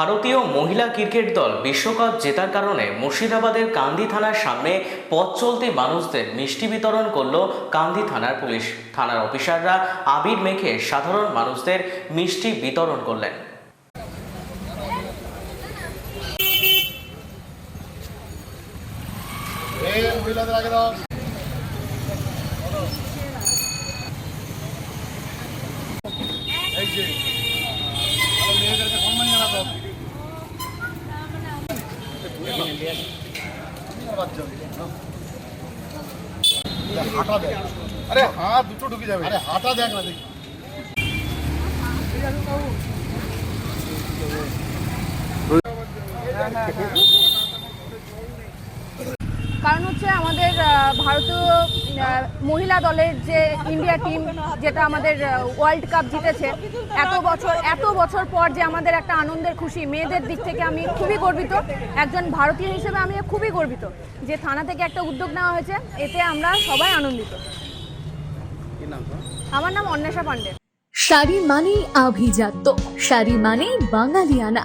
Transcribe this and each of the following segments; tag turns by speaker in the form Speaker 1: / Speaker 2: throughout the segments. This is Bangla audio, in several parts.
Speaker 1: ভারতীয় মহিলা ক্রিকেট দল বিশ্বকাপ জেতার কারণে মুর্শিদাবাদের কান্দি থানার সামনে পথ চলতি মানুষদের মিষ্টি বিতরণ করল কান্দি থানার পুলিশ। থানার অফিসাররা আবির মেখে সাধারণ মানুষদের মিষ্টি বিতরণ করলেন।
Speaker 2: হাঁটা দেখ আরে হাত দুটো ঢুকে যাবে। আরে হাঁটা দেখ না দেখি।
Speaker 3: কারণ হচ্ছে আমাদের ভারতীয় মহিলা দলের যে ইন্ডিয়া টিম যেটা আমাদের ওয়ার্ল্ড কাপ জিতেছে, এত বছর এত বছর পর যে আমাদের একটা আনন্দের খুশি, মেয়েদের দিক থেকে আমি খুবই গর্বিত। একজন ভারতীয় হিসেবে আমি খুবই গর্বিত যে থানা থেকে একটা উদ্যোগ নেওয়া হয়েছে, এতে আমরা সবাই আনন্দিত। আমার নাম অন্বেষা পান্ডে।
Speaker 4: শাড়ি মানেই আভিজাত্য, শাড়ি মানেই বাঙালিয়ানা।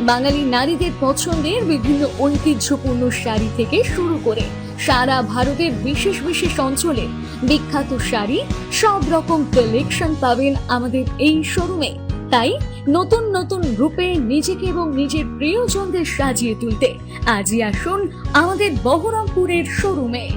Speaker 4: বাঙালি নারীদের পছন্দের বিভিন্ন ঐতিহ্যপূর্ণ শাড়ি থেকে শুরু করে সারা ভারতের বিশেষ বিশেষ অঞ্চলে বিখ্যাত শাড়ি সব রকম কালেকশন পাবেন আমাদের এই শোরুমে। তাই নতুন নতুন রূপে নিজেকে এবং নিজের প্রিয়জনদের সাজিয়ে তুলতে আজই আসুন আমাদের বহরমপুরের শোরুমে।